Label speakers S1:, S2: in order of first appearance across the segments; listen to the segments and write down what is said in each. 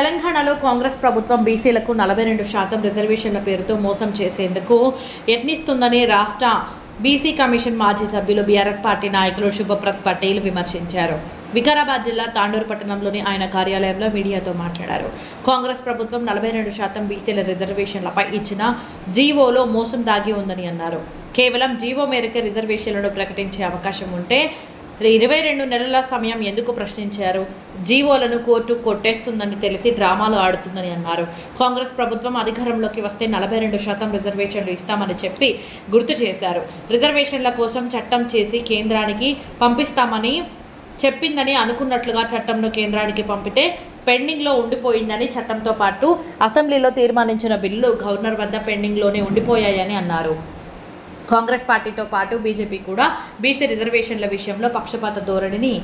S1: తెలంగాణలో కాంగ్రెస్ ప్రభుత్వం బీసీలకు నలభై రెండు శాతం రిజర్వేషన్ల పేరుతో మోసం చేసేందుకు యత్నిస్తుందని రాష్ట్ర బీసీ కమిషన్ మాజీ సభ్యులు బీఆర్ఎస్ పార్టీ నాయకులు శుభప్రత్ పటేల్ విమర్శించారు. వికారాబాద్ జిల్లా తాండూరు పట్టణంలోని ఆయన కార్యాలయంలో మీడియాతో మాట్లాడారు. కాంగ్రెస్ ప్రభుత్వం నలభై రెండు శాతం బీసీల రిజర్వేషన్లపై ఇచ్చిన జీవోలో మోసం దాగి ఉందని అన్నారు. కేవలం జీవో మేరకు రిజర్వేషన్లను ప్రకటించే అవకాశం ఉంటే ఇరవై రెండు నెలల సమయం ఎందుకు ప్రశ్నించారు? జీవోలను కోర్టు కొట్టేస్తుందని తెలిసి డ్రామాలు ఆడుతుందని అన్నారు. కాంగ్రెస్ ప్రభుత్వం అధికారంలోకి వస్తే నలభై రెండు శాతం రిజర్వేషన్లు ఇస్తామని చెప్పి గుర్తు చేశారు. రిజర్వేషన్ల కోసం చట్టం చేసి కేంద్రానికి పంపిస్తామని చెప్పిందని అనుకున్నట్లుగా చట్టంను కేంద్రానికి పంపితే పెండింగ్లో ఉండిపోయిందని చట్టంతో పాటు అసెంబ్లీలో తీర్మానించిన బిల్లు గవర్నర్ వద్ద పెండింగ్లోనే ఉండిపోయాయని అన్నారు. కాంగ్రెస్ పార్టీతో పాటు బీజేపీ కూడా బీసీ రిజర్వేషన్ల విషయంలో పక్షపాత ధోరణిని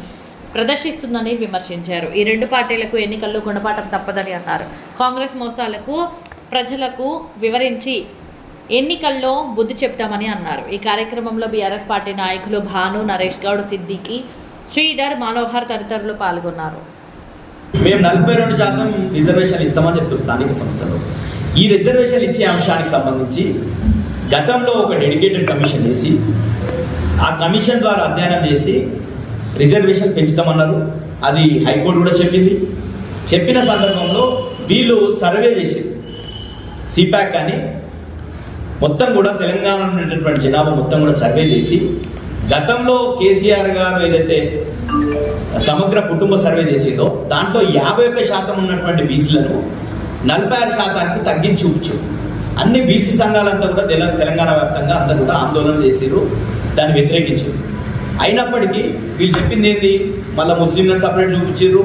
S1: ప్రదర్శిస్తుందని విమర్శించారు. ఈ రెండు పార్టీలకు ఎన్నికల్లో గుణపాఠం తప్పదని అన్నారు. కాంగ్రెస్ మోసాలకు ప్రజలకు వివరించి ఎన్నికల్లో బుద్ధి చెప్తామని అన్నారు. ఈ కార్యక్రమంలో బీఆర్ఎస్ పార్టీ నాయకులు భాను నరేష్ గౌడ్ సిద్దికి శ్రీధర్ మనోహర్ తదితరులు పాల్గొన్నారు.
S2: మేము నలభై రెండు శాతం రిజర్వేషన్ ఇస్తామని చెప్తున్నాం స్థానిక సంస్థలో. ఈ రిజర్వేషన్ ఇచ్చే అంశానికి సంబంధించి గతంలో ఒక డెడికేటెడ్ కమిషన్ వేసి ఆ కమిషన్ ద్వారా అధ్యయనం చేసి రిజర్వేషన్ పెంచుతామన్నారు. అది హైకోర్టు కూడా చెప్పింది. చెప్పిన సందర్భంలో వీళ్ళు సర్వే చేసి సిపాక్ అని మొత్తం కూడా తెలంగాణలో ఉండేటటువంటి జనాభా మొత్తం కూడా సర్వే చేసి గతంలో కేసీఆర్ గారు ఏదైతే సమగ్ర కుటుంబ సర్వే చేసిందో దాంట్లో యాభై ఒక్క శాతం ఉన్నటువంటి బీసీలను నలభై ఆరు శాతానికి తగ్గించి అన్ని బీసీ సంఘాలంతా కూడా తెలంగాణ వ్యాప్తంగా అందరూ కూడా ఆందోళన చేశారు దాన్ని వ్యతిరేకించారు అయినప్పటికీ వీళ్ళు చెప్పింది ఏంటి మళ్ళీ ముస్లింలను సపరేట్ చూపించారు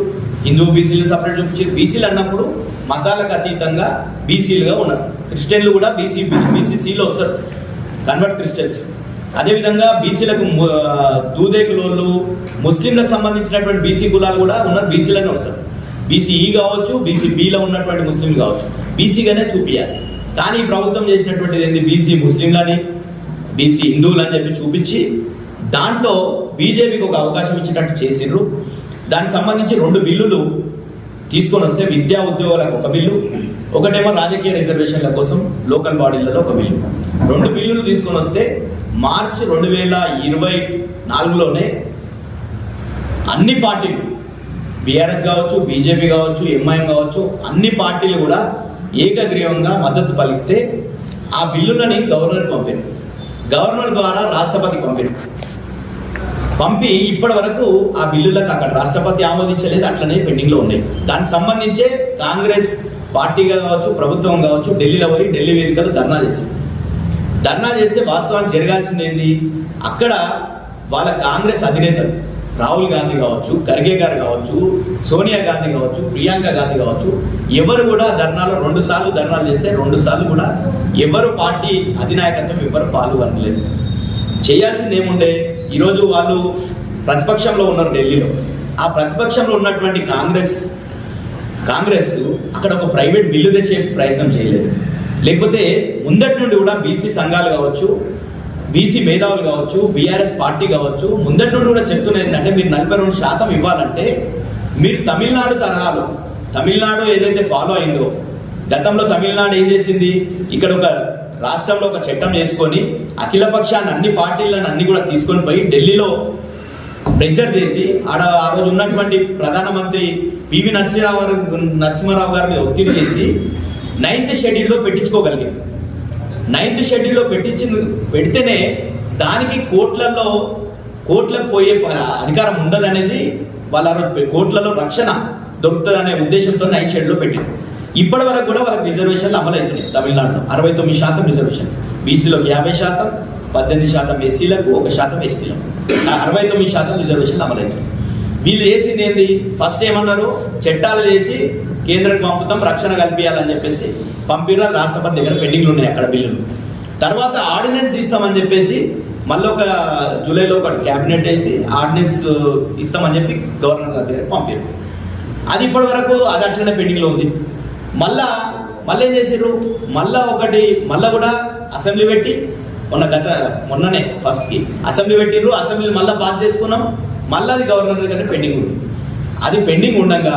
S2: హిందూ బీసీలను సపరేట్ చూపించారు బీసీలు అన్నప్పుడు మతాలకు అతీతంగా బీసీలుగా ఉన్నారు. క్రిస్టియన్లు కూడా బీసీ బీసీసీలో వస్తారు. Convert Christians. అదేవిధంగా బీసీలకు దూదేకులోళ్ళు ముస్లింలకు సంబంధించినటువంటి బీసీ కులాలు కూడా ఉన్నారు బీసీలోనే వస్తారు. బీసీ ఈ కావచ్చు బీసీ బిలో ఉన్నటువంటి ముస్లింలు కావచ్చు. బీసీగానే చూపించాలి కానీ ప్రభుత్వం చేసినటువంటిది ఏంది? బీసీ ముస్లింలని బీసీ హిందువులని చెప్పి చూపించి దాంట్లో బీజేపీకి ఒక అవకాశం ఇచ్చినట్టు చేసిండ్రు దానికి సంబంధించి రెండు బిల్లులు తీసుకొని వస్తే విద్యా ఉద్యోగాలకు ఒక బిల్లు ఒకటేమో రాజకీయ రిజర్వేషన్ల కోసం లోకల్ బాడీలలో ఒక బిల్లు. రెండు బిల్లులు తీసుకొని వస్తే మార్చి రెండు వేల ఇరవై నాలుగులోనే అన్ని పార్టీలు బీఆర్ఎస్ కావచ్చు బీజేపీ కావచ్చు ఎంఐఎం కావచ్చు అన్ని పార్టీలు కూడా ఏకగ్రీవంగా మద్దతు పలికితే ఆ బిల్లులని గవర్నర్ పంపింది గవర్నర్ ద్వారా రాష్ట్రపతి పంపింది పంపి ఇప్పటి వరకు ఆ బిల్లులకు అక్కడ రాష్ట్రపతి ఆమోదించలేదు అట్లనే పెండింగ్లో ఉన్నాయి. దానికి సంబంధించే కాంగ్రెస్ పార్టీగా కావచ్చు ప్రభుత్వం కావచ్చు ఢిల్లీలో పోయి ఢిల్లీ వేదికలు ధర్నా చేసింది. ధర్నా చేస్తే వాస్తవానికి జరగాల్సింది ఏంది అక్కడ వాళ్ళ కాంగ్రెస్ అధినేతలు రాహుల్ గాంధీ కావచ్చు ఖర్గే గారు కావచ్చు సోనియా గాంధీ కావచ్చు ప్రియాంక గాంధీ కావచ్చు ఎవరు కూడా ధర్నాలో రెండు సార్లు ధర్నాలు చేస్తే రెండు సార్లు కూడా ఎవరు పార్టీ అధినాయకత్వం ఎవరు పాల్గొనలేదు. చేయాల్సింది ఏముండే? ఈరోజు వాళ్ళు ప్రతిపక్షంలో ఉన్నారు ఢిల్లీలో. ఆ ప్రతిపక్షంలో ఉన్నటువంటి కాంగ్రెస్ కాంగ్రెస్ అక్కడ ఒక ప్రైవేట్ బిల్లు తెచ్చే ప్రయత్నం చేయలేదు. లేకపోతే ముందటి నుండి కూడా బీసీ సంఘాలు కావచ్చు బీసీ మేధావులు కావచ్చు బీఆర్ఎస్ పార్టీ కావచ్చు ముందటి నుండి కూడా చెప్తున్నది ఏంటంటే మీరు నలభై రెండు శాతం ఇవ్వాలంటే మీరు తమిళనాడు తరహాలో తమిళనాడు ఏదైతే ఫాలో అయిందో గతంలో తమిళనాడు ఏం చేసింది? ఇక్కడ ఒక రాష్ట్రంలో ఒక చట్టం చేసుకొని అఖిల పక్షాన్ని అన్ని పార్టీలను అన్ని కూడా తీసుకొని పోయి ఢిల్లీలో ప్రెషర్ చేసి ఆడ ఆ రోజు ఉన్నటువంటి ప్రధానమంత్రి పివి నరసింహరావు గారు నరసింహారావు గారి మీద ఒత్తిడి చేసి నైన్త్ షెడ్యూల్లో పెట్టించుకోగలిగింది. నైన్త్ షెడ్యూల్లో పెట్టించిన పెడితేనే దానికి కోట్లలో కోట్లకు పోయే అధికారం ఉండదనేది వాళ్ళ కోట్లలో రక్షణ దొరుకుతుంది అనే ఉద్దేశంతో నైన్త్ షెడ్యూల్లో పెట్టింది. ఇప్పటి వరకు కూడా వాళ్ళకి రిజర్వేషన్లు అమలు అవుతున్నాయి తమిళనాడులో. అరవై తొమ్మిది శాతం రిజర్వేషన్. బీసీలోకి యాభై శాతం పద్దెనిమిది శాతం ఎస్సీలకు ఒక శాతం ఎస్టీలకు. అరవై తొమ్మిది శాతం రిజర్వేషన్లు అమలు వీళ్ళు చేసింది ఏంది? ఫస్ట్ ఏమన్నారు? చట్టాలు చేసి కేంద్రానికి పంపుతాం రక్షణ కల్పించాలని చెప్పేసి పంపిన రాష్ట్రపతి దగ్గర పెండింగ్లు ఉన్నాయి అక్కడ బిల్లులు. తర్వాత ఆర్డినెన్స్ తీస్తామని చెప్పేసి మళ్ళీ ఒక జూలైలో ఒక క్యాబినెట్ వేసి ఆర్డినెన్స్ ఇస్తామని చెప్పి గవర్నర్ గారి దగ్గర పంపారు అది ఇప్పటి వరకు అది అట్లనే పెండింగ్లో ఉంది. మళ్ళా మళ్ళీ ఏం చేసారు మళ్ళా ఒకటి మళ్ళా కూడా అసెంబ్లీ పెట్టి మొన్న గత మొన్ననే ఫస్ట్కి అసెంబ్లీ పెట్టిర్రు అసెంబ్లీ మళ్ళీ పాస్ చేసుకున్నాం. మళ్ళీ అది గవర్నర్ దగ్గర పెండింగ్ ఉంది. అది పెండింగ్ ఉండగా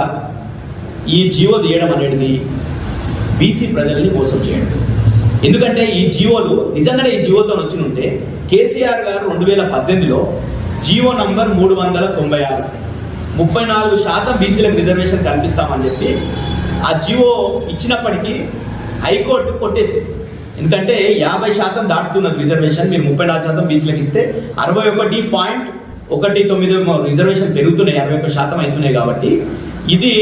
S2: ఈ జీవో తీయడం అనేది బీసీ ప్రజల్ని మోసం చేయడం. ఎందుకంటే ఈ జీవోలు నిజంగానే ఈ జీవోతో వచ్చి ఉంటే కేసీఆర్ గారు రెండు వేల పద్దెనిమిదిలో జీవో నంబర్ మూడు వందల తొంభై ఆరు ముప్పై నాలుగు శాతం బీసీలకు రిజర్వేషన్ కల్పిస్తామని చెప్పి ఆ జీవో ఇచ్చినప్పటికీ హైకోర్టు కొట్టేసింది. ఎందుకంటే యాభై శాతం దాటుతున్నది రిజర్వేషన్ మీరు ముప్పై నాలుగు శాతం బీసీలకు ఇస్తే అరవై ఒకటి పాయింట్ ఒకటి తొమ్మిది రిజర్వేషన్ పెరుగుతున్నాయి అరవై ఒక్క శాతం అవుతున్నాయి కాబట్టి ఇది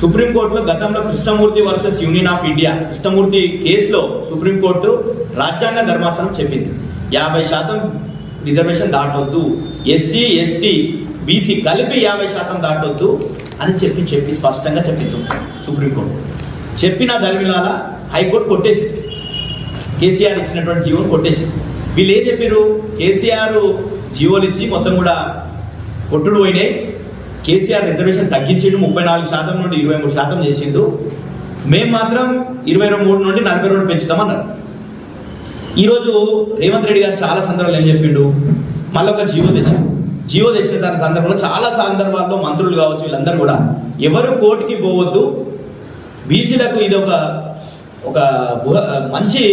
S2: సుప్రీంకోర్టులో గతంలో Krishnamurthy versus union of India. Krishnamurthy కేసులో సుప్రీంకోర్టు రాజ్యాంగ ధర్మాసనం చెప్పింది. యాభై శాతం రిజర్వేషన్ దాటొద్దు. ఎస్సీ ఎస్టీ బీసీ కలిపి యాభై శాతం దాటొద్దు అని చెప్పి చెప్పి స్పష్టంగా చెప్పించు సుప్రీంకోర్టు. చెప్పిన దళిలాల హైకోర్టు కొట్టేసింది. కేసీఆర్ ఇచ్చినటువంటి జీవోని కొట్టేసింది. వీళ్ళు ఏం చెప్పారు కేసీఆర్ జీవోలు ఇచ్చి మొత్తం కూడా కొట్టుడు పోయినాయి. కేసీఆర్ రిజర్వేషన్ తగ్గించిండు ముప్పై నాలుగు శాతం నుండి ఇరవై మూడు శాతం చేసిండు. మేము మాత్రం ఇరవై మూడు నుండి నలభై రెండు పెంచుతామన్నారు ఈరోజు రేవంత్ రెడ్డి గారు చాలా సందర్భాలు ఏం చెప్పిండు? మళ్ళీ ఒక జియో తెచ్చాడు. జియో తెచ్చిన దాని సందర్భంలో చాలా సందర్భాల్లో మంత్రులు కావచ్చు వీళ్ళందరూ కూడా ఎవరు కోర్టుకి పోవద్దు. బీసీలకు ఇది ఒక ఒక మంచి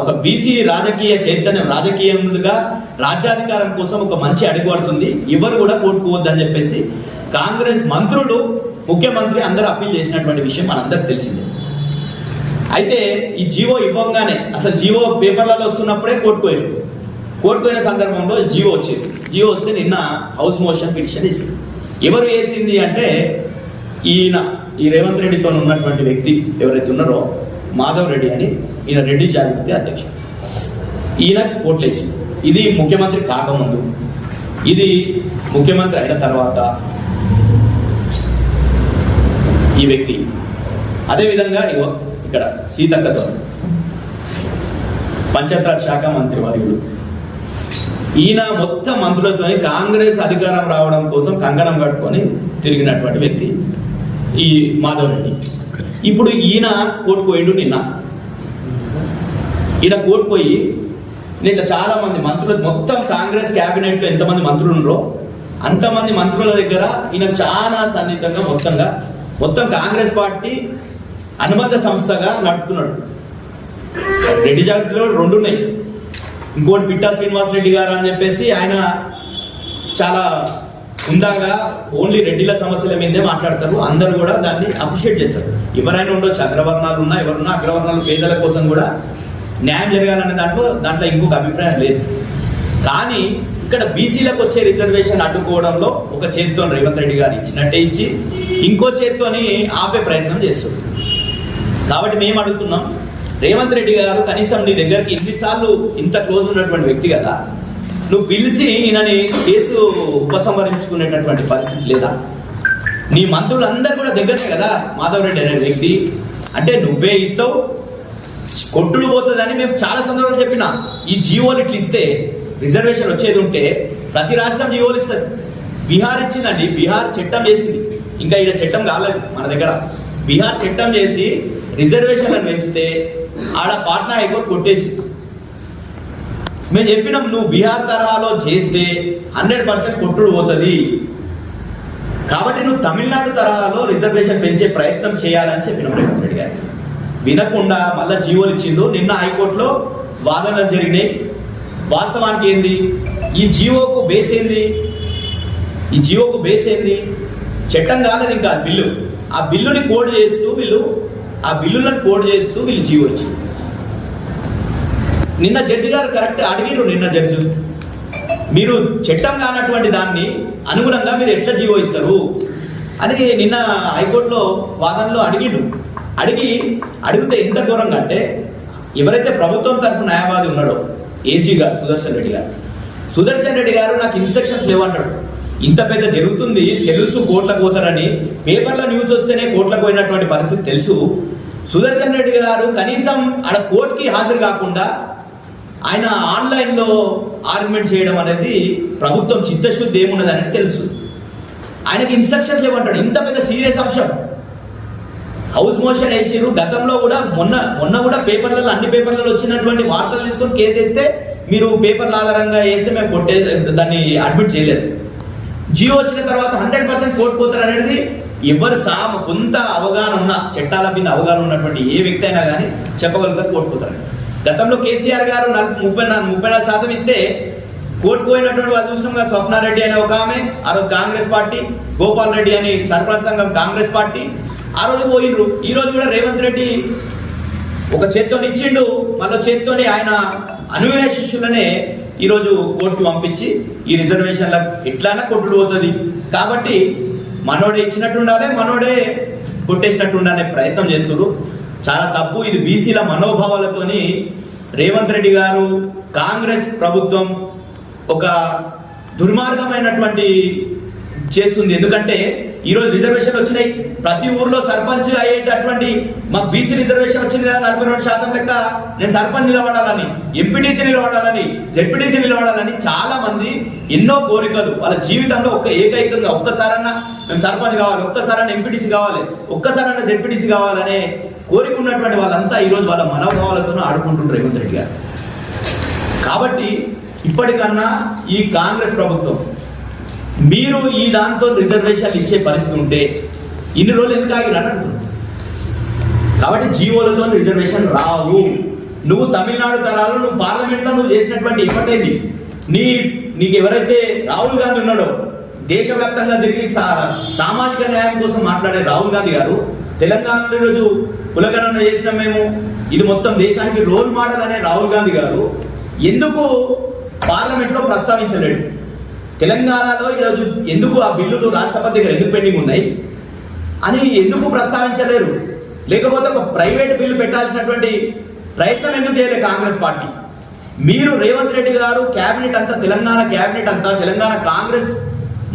S2: ఒక బీసీ రాజకీయ చైతన్యం రాజకీయంగా రాజ్యాధికారం కోసం ఒక మంచి అడుగు పడుతుంది. ఎవరు కూడా కోరుకోవద్దని చెప్పేసి కాంగ్రెస్ మంత్రులు ముఖ్యమంత్రి అందరూ అప్పీల్ చేసినటువంటి విషయం మనందరికి తెలిసిందే. అయితే ఈ జీవో ఇవ్వంగానే అసలు జీవో పేపర్లలో వస్తున్నప్పుడే కోర్టుకోయాడు కోర్టుకోయిన సందర్భంలో జీవో వచ్చింది. జీవో వస్తే నిన్న హౌస్ మోషన్ పిటిషన్ ఇస్తుంది ఎవరు వేసింది అంటే ఈయన ఈ రేవంత్ రెడ్డితో ఉన్నటువంటి వ్యక్తి ఎవరైతే ఉన్నారో మాధవ్ రెడ్డి అని ఈయన రెడ్డి జాగృతి అధ్యక్షుడు. ఈయన కోట్లేసి. వేసింది ఇది ముఖ్యమంత్రి కాకముందు. ఇది ముఖ్యమంత్రి అయిన తర్వాత ఈ వ్యక్తి. అదేవిధంగా ఇక్కడ సీతక్కతో పంచాయతీరాజ్ శాఖ మంత్రి వర్యుడు ఈయన మొత్తం మంత్రులతో కాంగ్రెస్ అధికారం రావడం కోసం కంగనం కట్టుకొని తిరిగినటువంటి వ్యక్తి ఈ మాధవ్ రెడ్డి. ఇప్పుడు ఈయన కోర్టు పోయిండు నిన్న. ఈయన కోర్టు పోయి ఇట్లా చాలా మంది మంత్రులు మొత్తం కాంగ్రెస్ క్యాబినెట్లో ఎంతమంది మంత్రులు ఉన్నారో అంతమంది మంత్రుల దగ్గర ఈయన చాలా సన్నిహితంగా మొత్తంగా మొత్తం కాంగ్రెస్ పార్టీ అనుబంధ సంస్థగా నడుపుతున్నాడు. రెడ్డి జాగ్రత్తలో రెండు ఉన్నాయి. ఇంకోటి పిట్టా శ్రీనివాస్ రెడ్డి గారు అని చెప్పేసి ఆయన చాలా ఉందాగా ఓన్లీ రెడ్డిల సమస్యల మీదే మాట్లాడతారు. అందరూ కూడా దాన్ని అప్రిషియేట్ చేస్తారు. ఎవరైనా ఉండొచ్చు అగ్రవర్ణాలు ఉన్నా ఎవరున్నా అగ్రవర్ణాలు పేదల కోసం కూడా న్యాయం జరగాలనే దాంట్లో దాంట్లో ఇంకొక అభిప్రాయం లేదు. కానీ ఇక్కడ బీసీలకు వచ్చే రిజర్వేషన్ అడ్డుకోవడంలో ఒక చేతితో రేవంత్ రెడ్డి గారు ఇచ్చినట్టే ఇచ్చి ఇంకో చేతితోని ఆపే ప్రయత్నం చేస్తుంది కాబట్టి మేము అడుగుతున్నాం రేవంత్ రెడ్డి గారు కనీసం నీ దగ్గరికి ఇన్నిసార్లు ఇంత క్లోజ్ ఉన్నటువంటి వ్యక్తి కదా నువ్వు పిలిచి ఈయనని కేసు ఉపసంహరించుకునేటటువంటి పరిస్థితి లేదా? నీ మంత్రులందరూ కూడా దగ్గరే కదా మాధవరెడ్డి అనే వ్యక్తి. అంటే నువ్వే ఇస్తావు కొట్టుడు పోతుందని మేము చాలా సందర్భాలు చెప్పిన. ఈ జీవోలు ఇట్లా ఇస్తే రిజర్వేషన్ వచ్చేది ఉంటే ప్రతి రాష్ట్రం జీవోలు ఇస్తుంది. బీహార్ ఇచ్చిందండి బీహార్ చట్టం చేసింది. ఇంకా ఇక్కడ చట్టం కాలేదు మన దగ్గర. బీహార్ చట్టం చేసి రిజర్వేషన్లను పెంచితే ఆడ పాట్నా హైకోర్టు కొట్టేసి మేము చెప్పినాం నువ్వు బీహార్ తరహాలో చేస్తే హండ్రెడ్ పర్సెంట్ కొట్టుడు పోతుంది. కాబట్టి నువ్వు తమిళనాడు తరహాలో రిజర్వేషన్ పెంచే ప్రయత్నం చేయాలని చెప్పినాం రేవంత్ రెడ్డి వినకుండా మళ్ళీ జీవోలు ఇచ్చిండు నిన్న హైకోర్టులో వాదనలు జరిగినాయి. వాస్తవానికి ఏంది? ఈ జీవోకు బేస్ ఏంది? ఈ జీవోకు బేస్ ఏంది? చట్టం కాలేదు ఇంకా బిల్లు. ఆ బిల్లుని కోడ్ చేస్తూ వీళ్ళు ఆ బిల్లులను కోడ్ చేస్తూ వీళ్ళు జీవో ఇచ్చింది నిన్న జడ్జి గారు కరెక్ట్ అడిగిరు నిన్న జడ్జి. మీరు చట్టం కానటువంటి దాన్ని అనుగుణంగా మీరు ఎట్లా జీవో ఇస్తారు? అని నిన్న హైకోర్టులో వాదనలో అడిగిండు. అడిగి అడిగితే ఎంత ఘోరంగా అంటే ఎవరైతే ప్రభుత్వం తరఫు న్యాయవాది ఉన్నాడో ఏజీ గారు సుదర్శన్ రెడ్డి గారు. సుదర్శన్ రెడ్డి గారు నాకు ఇన్స్ట్రక్షన్స్ లేవన్నాడు. ఇంత పెద్ద జరుగుతుంది తెలుసు కోట్లకు పోతారని పేపర్లో న్యూస్ వస్తేనే కోట్లకు పోయినటువంటి పరిస్థితి తెలుసు. సుదర్శన్ రెడ్డి గారు కనీసం ఆడ కోర్టుకి హాజరు కాకుండా ఆయన ఆన్లైన్లో ఆర్గ్యుమెంట్ చేయడం అనేది ప్రభుత్వం చిత్తశుద్ధి ఏమున్నది అనేది తెలుసు. ఆయనకి ఇన్స్ట్రక్షన్స్ ఏమంటాడు ఇంత పెద్ద సీరియస్ అంశం. హౌస్ మోషన్ వేసిరు గతంలో కూడా మొన్న మొన్న కూడా పేపర్లలో అన్ని పేపర్లలో వచ్చినటువంటి వార్తలు తీసుకొని కేసు వేస్తే మీరు పేపర్ల ఆధారంగా వేస్తే మేము కొట్టే దాన్ని అడ్మిట్ చేయలేదు. జియో వచ్చిన తర్వాత హండ్రెడ్ పర్సెంట్ కోర్టు పోతారు అనేది ఎవరు సా కొంత అవగాహన ఉన్న చట్టాల మీద అవగాహన ఉన్నటువంటి ఏ వ్యక్తి అయినా కానీ చెప్పగలుగుతారు కోల్పోతారు గతంలో కేసీఆర్ గారు ముప్పై నాలుగు ముప్పై నాలుగు శాతం ఇస్తే కోల్పోయినటువంటి వాళ్ళు చూసినాం కదా స్వప్నారెడ్డి అనే ఒక ఆమె ఆ రోజు కాంగ్రెస్ పార్టీ గోపాల్ రెడ్డి అని సర్పంచ్ సంఘం కాంగ్రెస్ పార్టీ. ఆ రోజు పోయిండ్రు ఈ రోజు కూడా రేవంత్ రెడ్డి ఒక చేత్తో ఇచ్చిండు మళ్ళీ చేత్తోని ఆయన అనువయ శిష్యులనే ఈరోజు కోర్టుకు పంపించి ఈ రిజర్వేషన్ల ఎట్లైనా కొట్టుడు పోతుంది. కాబట్టి మనోడే ఇచ్చినట్టుండాలి మనోడే కొట్టేసినట్టు ఉండాలనే ప్రయత్నం చేస్తున్నారు చాలా తప్పు. ఇది బీసీల మనోభావాలతోని రేవంత్ రెడ్డి గారు కాంగ్రెస్ ప్రభుత్వం ఒక దుర్మార్గమైనటువంటి చేస్తుంది. ఎందుకంటే ఈరోజు రిజర్వేషన్ వచ్చినాయి. ప్రతి ఊర్లో సర్పంచ్ అయ్యేటటువంటి మాకు బీసీ రిజర్వేషన్ వచ్చింది కదా నలభై రెండు శాతం లెక్క. నేను సర్పంచ్ నిలబడాలని ఎంపీటీసీ నిలబడాలని జెడ్పీటీసీ నిలబడాలని చాలా మంది ఎన్నో కోరికలు. వాళ్ళ జీవితంలో ఒక్క ఏకైకంగా ఒక్కసారన్నా మేము సర్పంచ్ కావాలి ఒక్కసారన్నా ఎంపీటీసీ కావాలి ఒక్కసారన్నా జెడ్పీటీసీ కావాలనే కోరికున్నటువంటి వాళ్ళంతా ఈ రోజు వాళ్ళ మనోభావాలతోనూ ఆడుకుంటుంటారు రేవంత్ రెడ్డి గారు. కాబట్టి ఇప్పటికన్నా ఈ కాంగ్రెస్ ప్రభుత్వం మీరు ఈ దాంతో రిజర్వేషన్లు ఇచ్చే పరిస్థితి ఉంటే ఇన్ని రోజులు ఎందుకు ఆగి కాబట్టి జీవోలతో రిజర్వేషన్ రావు. నువ్వు తమిళనాడు తరాలు నువ్వు పార్లమెంట్లో నువ్వు చేసినటువంటి ఇప్పటైంది నీ నీకు ఎవరైతే రాహుల్ గాంధీ ఉన్నాడో దేశవ్యాప్తంగా తిరిగి సా- సామాజిక న్యాయం కోసం మాట్లాడే రాహుల్ గాంధీ గారు తెలంగాణలో ఈరోజు కులగణన చేసినాం మేము. ఇది మొత్తం దేశానికి రోల్ మోడల్ అనే రాహుల్ గాంధీ గారు ఎందుకు పార్లమెంట్లో ప్రస్తావించలేడు తెలంగాణలో ఈరోజు ఎందుకు ఆ బిల్లులు రాష్ట్రపతి గారు ఎందుకు పెండింగ్ ఉన్నాయి? అని ఎందుకు ప్రస్తావించలేరు? లేకపోతే ఒక ప్రైవేట్ బిల్లు పెట్టాల్సినటువంటి ప్రయత్నం ఎందుకు చేయలేదు కాంగ్రెస్ పార్టీ? మీరు రేవంత్ రెడ్డి గారు క్యాబినెట్ అంతా తెలంగాణ క్యాబినెట్ అంతా తెలంగాణ కాంగ్రెస్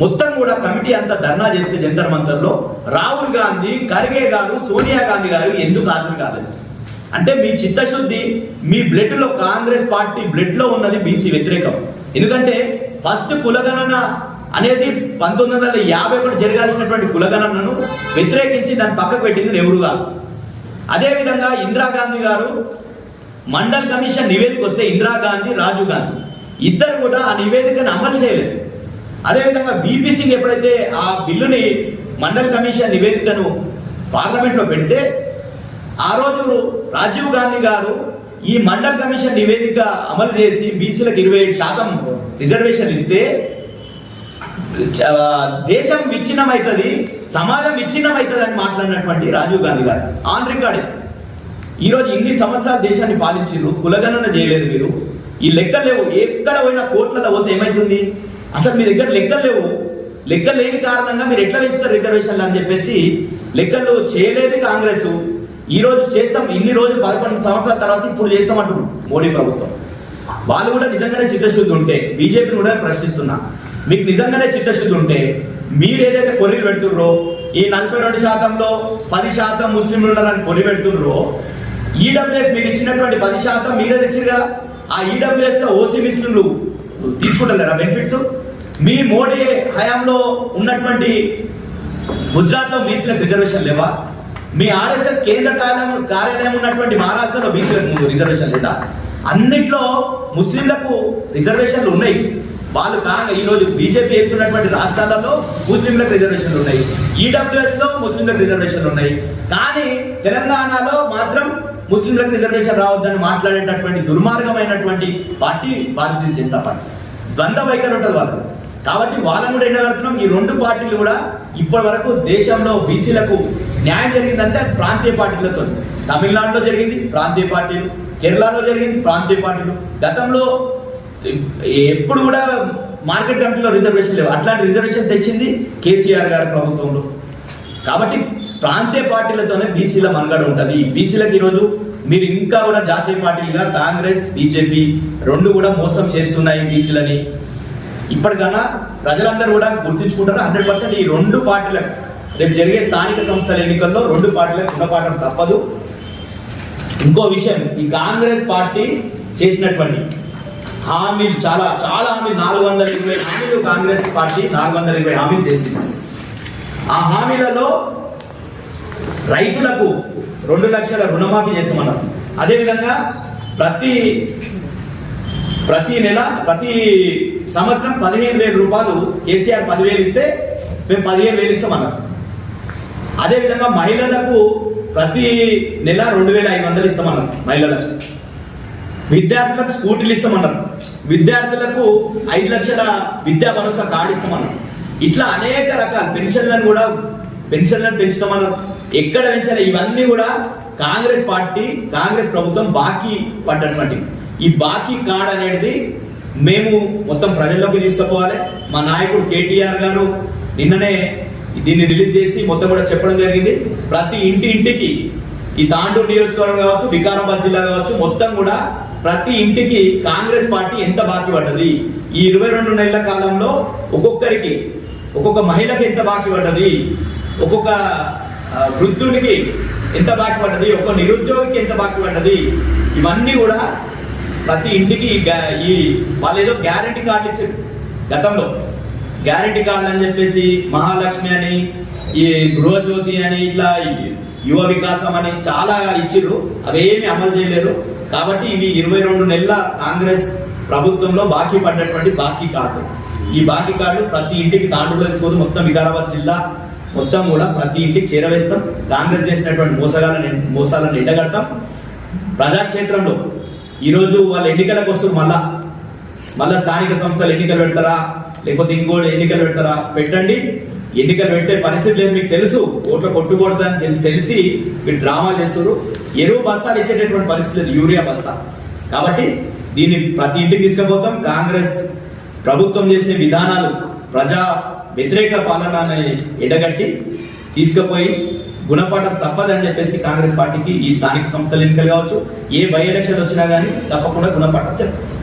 S2: మొత్తం కూడా కమిటీ అంతా ధర్నా చేస్తే జంతర్ మంతర్లో రాహుల్ గాంధీ ఖర్గే గారు సోనియా గాంధీ గారు ఎందుకు హాజరు కాలేదు? అంటే మీ చిత్తశుద్ధి మీ బ్లడ్లో కాంగ్రెస్ పార్టీ బ్లడ్లో ఉన్నది బీసీ వ్యతిరేకం. ఎందుకంటే ఫస్ట్ కులగణన అనేది పంతొమ్మిది వందల యాభై ఒకటి జరగాల్సినటువంటి కులగణనను వ్యతిరేకించి దాన్ని పక్కకు పెట్టింది నెహ్రూ గారు. అదేవిధంగా ఇందిరాగాంధీ గారు మండల్ కమిషన్ నివేదిక వస్తే ఇందిరాగాంధీ రాజీవ్ గాంధీ. ఇద్దరు కూడా ఆ నివేదికను అమలు చేయలేదు. అదేవిధంగా విపి సింగ్ ఎప్పుడైతే ఆ బిల్లుని మండల్ కమిషన్ నివేదికను పార్లమెంట్లో పెడితే ఆ రోజు రాజీవ్ గాంధీ గారు ఈ మండల్ కమిషన్ నివేదిక అమలు చేసి బీసీలకు ఇరవై ఏడు శాతం రిజర్వేషన్ ఇస్తే దేశం విచ్ఛిన్నం అవుతుంది సమాజం విచ్ఛిన్నం అవుతుంది అని మాట్లాడినటువంటి రాజీవ్ గాంధీ గారు. On record. ఈ రోజు ఇన్ని సంవత్సరాలు దేశాన్ని పాలించారు కులగణన చేయలేదు మీరు. ఈ లెక్కలు లేవు. ఎక్కడ పోయినా కోట్లలో పోతే ఏమైతుంది? అసలు మీ దగ్గర లెక్కలు లేవు. లెక్కలు లేని కారణంగా మీరు ఎట్లా పెంచుతారు రిజర్వేషన్లు అని చెప్పేసి లెక్కలు చేయలేదు కాంగ్రెస్. ఈ రోజు చేస్తాం ఇన్ని రోజులు పదకొండు సంవత్సరాల తర్వాత ఇప్పుడు చేస్తామంటున్నారు మోడీ ప్రభుత్వం. వాళ్ళు కూడా నిజంగానే చిత్తశుద్ధి ఉంటే బీజేపీని కూడా ప్రశ్నిస్తున్నా. మీకు నిజంగానే చిత్తశుద్ధి ఉంటే మీరు ఏదైతే కొర్రీలు పెడుతుర్రో ఈ నలభై రెండు శాతంలో పది శాతం ముస్లింలు ఉన్నారని కొర్రి పెడుతుర్రో ఈడబ్ల్యూఎస్ మీరు ఇచ్చినటువంటి పది శాతం మీరే తెచ్చారు కదా ఆ ఈడబ్ల్యూఎస్ ఓసీ ముస్లింలు తీసుకుంటారా బెనిఫిట్స్ మీ మోడీ హయాంలో ఉన్నటువంటి గుజరాత్లో బీసీలకు రిజర్వేషన్ లేవా? మీ ఆర్ఎస్ఎస్ కేంద్ర కార్యాలయం కార్యాలయం ఉన్నటువంటి మహారాష్ట్రలో బీసీలకు ముందు రిజర్వేషన్ లేదా? అన్నిట్లో ముస్లింలకు రిజర్వేషన్లు ఉన్నాయి. వాళ్ళు కాగా ఈ రోజు బీజేపీ ఎత్తున్నటువంటి రాష్ట్రాలలో ముస్లింలకు రిజర్వేషన్లు ఉన్నాయి. ఈడబ్ల్యూఎస్లో ముస్లింలకు రిజర్వేషన్లు ఉన్నాయి. కానీ తెలంగాణలో మాత్రం ముస్లింలకు రిజర్వేషన్ రావద్దని మాట్లాడేటటువంటి దుర్మార్గమైనటువంటి పార్టీ భారతీయ జనతా పార్టీ. ద్వంద్వ వైఖరి ఉంటుంది వాళ్ళు కాబట్టి వాళ్ళని కూడా ఎండగడుతున్నాం ఈ రెండు పార్టీలు కూడా ఇప్పటి వరకు దేశంలో బీసీలకు న్యాయం జరిగిందంటే ప్రాంతీయ పార్టీలతో. తమిళనాడులో జరిగింది ప్రాంతీయ పార్టీలు. కేరళలో జరిగింది ప్రాంతీయ పార్టీలు. గతంలో ఎప్పుడు కూడా మార్కెట్ కమిటీలో రిజర్వేషన్ లేవు. అట్లాంటి రిజర్వేషన్ తెచ్చింది కేసీఆర్ గారి ప్రభుత్వంలో. కాబట్టి ప్రాంతీయ పార్టీలతోనే బీసీల మనుగడ ఉంటుంది. బీసీలకు ఈరోజు మీరు ఇంకా కూడా జాతీయ పార్టీలుగా కాంగ్రెస్ బీజేపీ రెండు కూడా మోసం చేస్తున్నాయి బీసీలని. ఇప్పటికన్నా ప్రజలందరూ కూడా గుర్తించుకుంటారు. హండ్రెడ్ పర్సెంట్ ఈ రెండు పార్టీలకు రేపు జరిగే స్థానిక సంస్థల ఎన్నికల్లో రెండు పార్టీలకు గుణపాఠం తప్పదు. ఇంకో విషయం ఈ కాంగ్రెస్ పార్టీ చేసినటువంటి హామీలు చాలా చాలా హామీలు నాలుగు వందల ఇరవై హామీలు కాంగ్రెస్ పార్టీ నాలుగు వందల ఇరవై హామీలు చేసింది. ఆ హామీలలో రైతులకు రెండు లక్షల రుణమాఫీ చేస్తామన్నారు. అదేవిధంగా ప్రతి ప్రతి నెల ప్రతి సంవత్సరం పదిహేను వేల రూపాయలు కేసీఆర్ పదివేలు ఇస్తే మేము పదిహేను వేలు ఇస్తామన్నారు అదేవిధంగా మహిళలకు ప్రతి నెల రెండు వేల ఐదు వందలు ఇస్తామన్నారు మహిళలకు. విద్యార్థులకు స్కూటీలు ఇస్తామన్నారు విద్యార్థులకు ఐదు లక్షల విద్యా భరోసా కార్డు ఇస్తామన్నారు ఇట్లా అనేక రకాల పెన్షన్లను కూడా పెన్షన్లను పెంచుతామన్నారు ఎక్కడ పెంచాలి? ఇవన్నీ కూడా కాంగ్రెస్ పార్టీ కాంగ్రెస్ ప్రభుత్వం బాకీ పడ్డటువంటి. ఈ బాకీ కార్డ్ అనేది మేము మొత్తం ప్రజల్లోకి తీసుకుపోవాలి. మా నాయకుడు కేటీఆర్ గారు నిన్ననే దీన్ని రిలీజ్ చేసి మొత్తం కూడా చెప్పడం జరిగింది. ప్రతి ఇంటి ఇంటికి ఈ తాండూరు నియోజకవర్గం కావచ్చు వికారాబాద్ జిల్లా కావచ్చు మొత్తం కూడా ప్రతి ఇంటికి కాంగ్రెస్ పార్టీ ఎంత బాకీ పడ్డది? ఈ ఇరవై రెండు నెలల కాలంలో ఒక్కొక్కరికి ఒక్కొక్క మహిళకి ఎంత బాకీ పడ్డది? ఒక్కొక్క వృద్ధునికి ఎంత బాకీ పడ్డది? ఒక్కొక్క నిరుద్యోగికి ఎంత బాకీ పడ్డది? ఇవన్నీ కూడా ప్రతి ఇంటికి ఈ గ్యా- ఈ వాళ్ళు ఏదో గ్యారంటీ కార్డు ఇచ్చారు గతంలో. గ్యారంటీ కార్డులు అని చెప్పేసి మహాలక్ష్మి అని ఈ గృహజ్యోతి అని ఇట్లా ఈ యువ వికాసం అని చాలా ఇచ్చిర్రు. అవేమి అమలు చేయలేరు కాబట్టి ఇవి ఇరవై రెండు నెలల కాంగ్రెస్ ప్రభుత్వంలో బాకీ పడ్డటువంటి బాకీ కార్డు. ఈ బాకీ కార్డు ప్రతి ఇంటికి తాండూరులో తీసుకొని మొత్తం వికారాబాద్ జిల్లా మొత్తం కూడా ప్రతి ఇంటికి చేరవేస్తాం. కాంగ్రెస్ చేసినటువంటి మోసగాలను మోసాలను ఎండగడతాం. ప్రజాక్షేత్రంలో ఈరోజు వాళ్ళు ఎన్నికలకు వస్తారు మళ్ళా. మళ్ళా స్థానిక సంస్థలు ఎన్నికలు పెడతారా? లేకపోతే ఇంకోటి ఎన్నికలు పెడతారా? పెట్టండి. ఎన్నికలు పెట్టే పరిస్థితి లేదు మీకు తెలుసు. ఓట్లు కొట్టుకూడదని తెలిసి మీరు డ్రామా చేస్తారు ఎరువు బస్తాలు ఇచ్చేటటువంటి పరిస్థితి లేదు యూరియా బస్తా. కాబట్టి దీన్ని ప్రతి ఇంటికి తీసుకుపోతాం. కాంగ్రెస్ ప్రభుత్వం చేసే విధానాలు ప్రజా వ్యతిరేక పాలన ఎడగట్టి తీసుకుపోయి గుణపాఠం తప్పదని చెప్పేసి కాంగ్రెస్ పార్టీకి ఈ స్థానిక సంస్థల ఎన్నికలు కావచ్చు ఏ బై ఎలక్షన్ వచ్చినా కానీ తప్పకుండా గుణపాఠం చెప్తాం